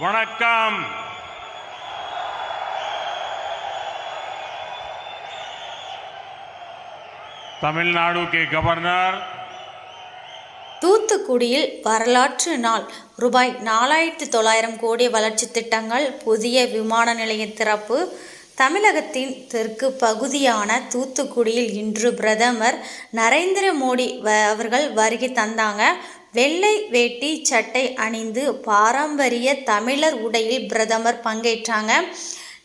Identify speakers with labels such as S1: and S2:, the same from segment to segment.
S1: வணக்கம். தமிழ்நாடு கே கவர்னர்.
S2: தூத்துக்குடியில் வரலாற்று நாள். ரூபாய் நாலாயிரத்து தொள்ளாயிரம் கோடி வளர்ச்சி திட்டங்கள் புதிய விமான நிலைய திறப்பு. தமிழகத்தின் தெற்கு பகுதியான தூத்துக்குடியில் இன்று பிரதமர் நரேந்திர மோடி அவர்கள் வருகை தந்தாங்க. வெள்ளை வேட்டி சட்டை அணிந்து பாரம்பரிய தமிழர் உடையில் பிரதமர் பங்கேற்றாங்க.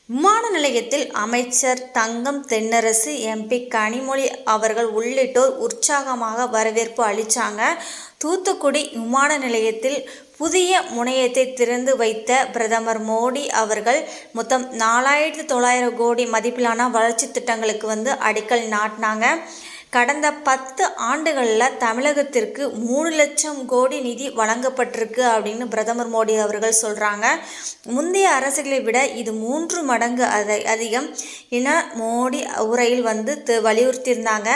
S2: விமான நிலையத்தில் அமைச்சர் தங்கம் தென்னரசு எம்பி கனிமொழி அவர்கள் உள்ளிட்டோர் உற்சாகமாக வரவேற்பு அளித்தாங்க தூத்துக்குடி விமான நிலையத்தில் புதிய முனையத்தை திறந்து வைத்த பிரதமர் மோடி அவர்கள் மொத்தம் நாலாயிரத்து தொள்ளாயிரம் கோடி மதிப்பிலான வளர்ச்சி திட்டங்களுக்கு வந்து அடிக்கல் நாட்டினாங்க. கடந்த பத்து ஆண்டுகளில் தமிழகத்திற்கு மூணு லட்சம் கோடி நிதி வழங்கப்பட்டிருக்கு அப்படின்னு பிரதமர் மோடி அவர்கள் சொல்கிறாங்க முந்தைய அரசுகளை விட இது மூன்று மடங்கு அதை அதிகம் என மோடி உரையில் வந்து த வலியுறுத்தியிருந்தாங்க.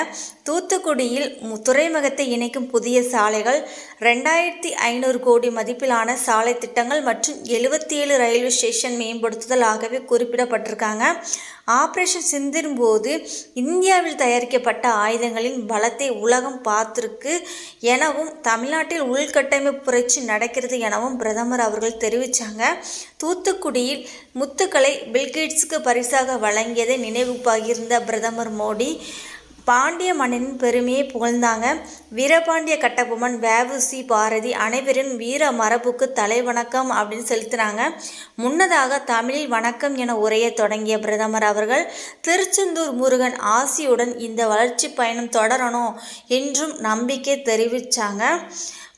S2: தூத்துக்குடியில் துறைமுகத்தை இணைக்கும் புதிய சாலைகள் ரெண்டாயிரத்தி ஐநூறு கோடி மதிப்பிலான சாலை திட்டங்கள் மற்றும் எழுபத்தி ஏழு ரயில்வே ஸ்டேஷன் மேம்படுத்துதல் ஆகவே குறிப்பிடப்பட்டிருக்காங்க. ஆப்ரேஷன் சிந்தின் போது இந்தியாவில் தயாரிக்கப்பட்ட ஆயுதங்களின் பலத்தை உலகம் பார்த்திருக்கு எனவும் தமிழ்நாட்டில் உள்கட்டமைப்பு புரட்சி நடக்கிறது எனவும் பிரதமர் அவர்கள் தெரிவித்தாங்க தூத்துக்குடியில் முத்துக்களை பில்கேட்ஸுக்கு பரிசாக வழங்கியதை நினைவு பகிர்ந்த பிரதமர் மோடி பாண்டிய மன்னனின் பெருமையை புகழ்ந்தாங்க. வீரபாண்டிய கட்டபொம்மன் வேவுசி பாரதி அனைவரின் வீர மரபுக்கு தலைவணக்கம் அப்படின்னு செலுத்தினாங்க. முன்னதாக தமிழில் வணக்கம் என உரையை தொடங்கிய பிரதமர் அவர்கள் திருச்செந்தூர் முருகன் ஆசியுடன் இந்த வளர்ச்சி பயணம் தொடரணும் என்றும் நம்பிக்கை தெரிவித்தாங்க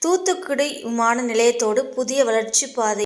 S2: தூத்துக்குடி விமான நிலையத்தோடு புதிய வளர்ச்சி பாதை